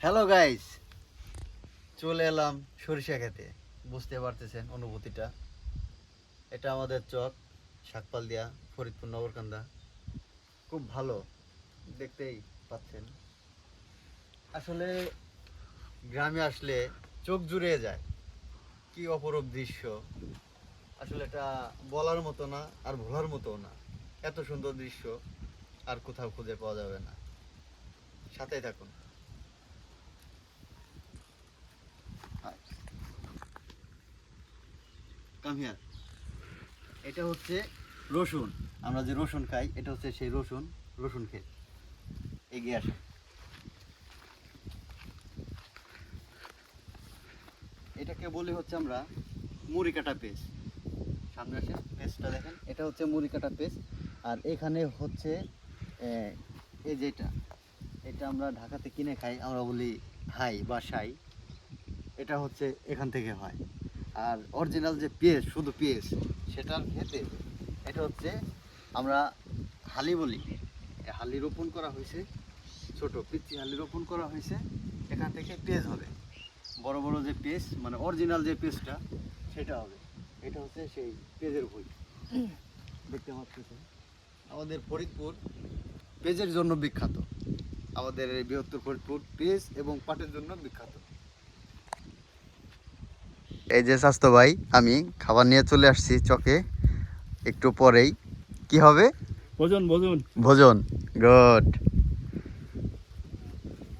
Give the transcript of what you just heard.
Hello guys চলে এলাম সরিষা খেতে। বুঝতে পারতেছেন অনুভূতিটা। এটা আমাদের চক শাকপাল দিয়া ফরিদপুর, নগরকান্দা। খুব ভালো, দেখতেই পাচ্ছেন। আসলে গ্রামে আসলে চোখ জুড়ে যায়। কি অপরূপ দৃশ্য। আসলে এটা বলার মতো না, আর ভোলার মতো না। এত সুন্দর দৃশ্য, আর কোথাও খুঁজে পাওয়া যাবে না। সাথেই থাকুন। এটা হচ্ছে রসুন। আমরা যে রসুন খাই, এটা হচ্ছে সেই রসুন রসুন ক্ষেত। এগিয়ে আসে। এটাকে বলি হচ্ছে আমরা মুড়ি কাটা পেস্ট। সামনে আসে পেস্টটা দেখেন। এটা হচ্ছে মুড়ি কাটা পেস্ট। আর এখানে হচ্ছে এই যেটা এটা আমরা ঢাকাতে কিনে খাই, আমরা বলি হাই বা সাই। এটা হচ্ছে এখান থেকে হয়। আর অরিজিনাল যে পেস্ট শুধু পেস্ট সেটার খেতে এটা হচ্ছে আমরা হালি বলি। হালি রোপণ করা হয়েছে, ছোট পিচ্ছি হালি রোপণ করা হয়েছে, এখান থেকে পেজ হবে। বড় বড় যে পেস্ট মানে অরিজিনাল যে পেস্টটা সেটা হবে। এটা হচ্ছে সেই পেজের বই দেখতে পাচ্ছেন? আমাদের ফরিদপুর পেজের জন্য বিখ্যাত। আমাদের বৃহত্তর ফরিদপুর পেজ এবং পাটের জন্য বিখ্যাত। এই যে স্বাস্থ্য ভাই আমি খাবার নিয়ে চলে আসছি চকে একটু পরেই। কি হবে? ভোজন ভোজন। ভোজন গুড